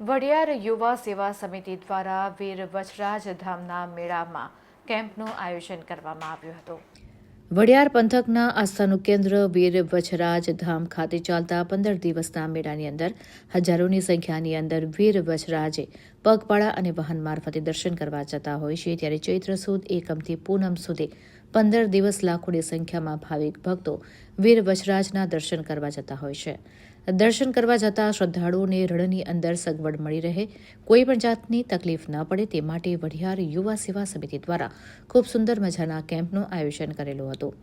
વડિયાર યુવા સેવા સમિતિ દ્વારા વીર વચરાજ ધામના મેળામાં કેમ્પનું આયોજન કરવામાં આવ્યું હતું. વડિયાર પંથકના આસ્થાનું કેન્દ્ર વીર વચરાજ ધામ ખાતે ચાલતા પંદર દિવસના મેળાની અંદર, હજારોની સંખ્યાની અંદર વીર વચરાજે પગપાળા અને વાહન મારફતે દર્શન કરવા જતા હોય છે, ત્યારે ચૈત્ર સુદ એકમથી પૂનમ સુધી પંદર દિવસ લાખોની સંખ્યામાં ભાવિક ભક્તો વીર વચરાજના દર્શન કરવા જતા હોય છે. દર્શન કરવા જતા શ્રદ્ધાળુઓને રણની અંદર સગવડ મળી રહે. કોઈ પણ જાતની તકલીફ ન પડે તે માટે વઢિયાર યુવા સેવા સમિતિ દ્વારા ખૂબ સુંદર મજાના કેમ્પનું આયોજન કરેલું હતું.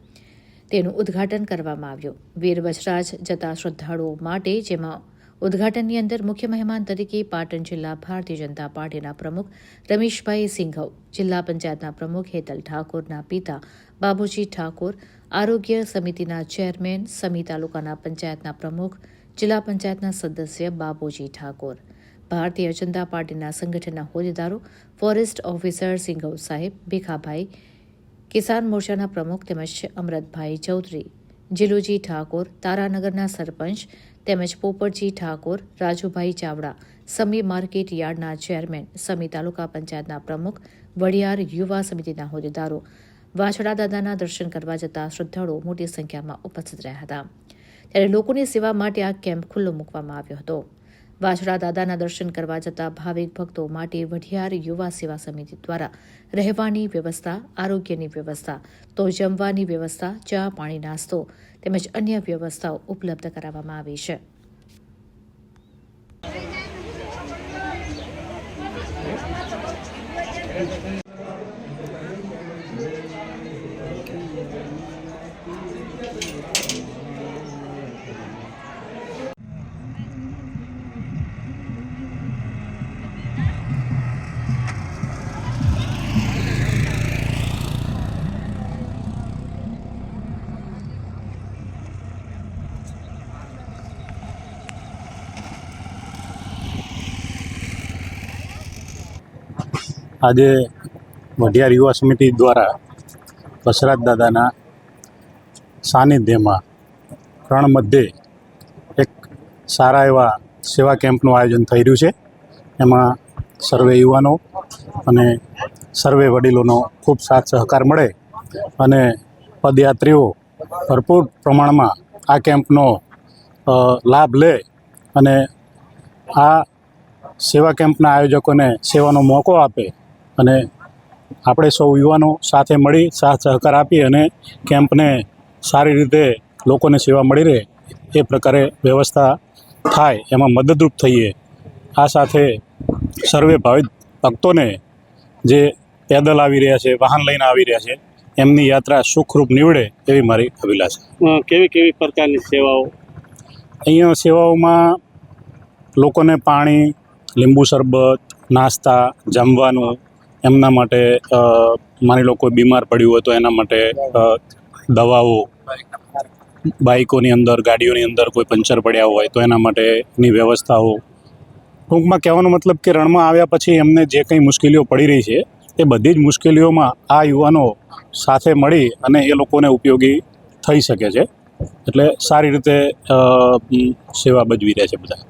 તેનું ઉદ્ઘાટન કરવામાં આવ્યું. વીર વજરાજ જતા શ્રદ્ધાળુઓ માટે જેમાં ઉદ્ઘાટનની અંદર મુખ્ય મહેમાન તરીકે પાટણ જિલ્લા ભારતીય જનતા પાર્ટીના પ્રમુખ રમેશભાઈ સિંઘવ, જિલ્લા પંચાયતના પ્રમુખ હેતલ ઠાકોરના પિતા બાબુજી ઠાકોર આરોગ્ય સમિતિના ચેરમેન, સમી તાલુકાના પંચાયતના પ્રમુખ, જિલ્લા પંચાયતના સદસ્ય બાબુજી ઠાકોર. ભારતીય જનતા પાર્ટીના સંગઠનના હોદ્દેદારો, ફોરેસ્ટ ઓફિસર સિંઘવ સાહેબ, ભીખાભાઈ કિસાન મોરચાના પ્રમુખ તેમજ અમરતભાઈ ચૌધરી, જીલુજી ઠાકોર, તારાનગરના સરપંચ તેમજ પોપટજી ઠાકોર, રાજુભાઈ ચાવડા, સમી માર્કેટ યાર્ડના ચેરમેન, સમી તાલુકા પંચાયતના પ્રમુખ, વડિયાર યુવા સમિતિના હોદ્દેદારો વાછડા દાદાના દર્શન કરવા જતા શ્રદ્ધાળુઓ મોટી સંખ્યામાં ઉપસ્થિત રહ્યા હતા. ત્યારે લોકોની સેવા માટે આ કેમ્પ ખુલ્લો મૂકવામાં આવ્યો હતો. વાછડા દાદાના દર્શન કરવા જતા ભાવિક ભક્તો માટે વઢિયાર યુવા સેવા સમિતિ દ્વારા રહેવાની વ્યવસ્થા, આરોગ્યની વ્યવસ્થા તો જમવાની વ્યવસ્થા, ચા પાણી નાસ્તો તેમજ અન્ય વ્યવસ્થાઓ ઉપલબ્ધ કરાવવામાં આવી છે. આજે વઢિયાર યુવા સમિતિ દ્વારા બસરાજ દાદાના સાનિધ્યમાં રણ મધ્યે એક સારા એવા સેવા કેમ્પનું આયોજન થઈ રહ્યું છે. એમાં સર્વે યુવાનો અને સર્વે વડીલોનો ખૂબ સાથ સહકાર મળે અને પદયાત્રીઓ ભરપૂર પ્રમાણમાં આ કેમ્પનો લાભ લે અને આ સેવા કેમ્પના આયોજકોને સેવાનો મોકો આપે અને આપણે સૌ યુવાનો સાથે મળી સાથ સહકાર આપી અને કેમ્પને સારી રીતે લોકોને સેવા મળી રહે એ પ્રકારે વ્યવસ્થા થાય એમાં મદદરૂપ થઈએ. આ સાથે સર્વે ભાવિત ભક્તોને જે પેદલ આવી રહ્યા છે વાહન લઈને આવી રહ્યા છે એમની યાત્રા સુખરૂપ નીવડે એવી મારી અભિલાષા. કેવી કેવી પ્રકારની સેવાઓ? અહીંયા સેવાઓમાં લોકોને પાણી લીંબુ શરબત નાસ્તા જમવાનું એમના માટે માની લો કોઈ બીમાર પડ્યું હોય તો એના માટે દવાઓ, બાઇકોની અંદર, ગાડીઓની અંદર કોઈ પંચર પડ્યા હોય તો એના માટેની વ્યવસ્થાઓ. ટૂંકમાં કહેવાનો મતલબ કે રણમાં આવ્યા પછી એમને જે કંઈ મુશ્કેલીઓ પડી રહી છે, એ બધી જ મુશ્કેલીઓમાં આ યુવાનો સાથે મળી અને એ લોકોને ઉપયોગી થઈ શકે છે. એટલે સારી રીતે સેવા બજવી રહ્યા છે બધા.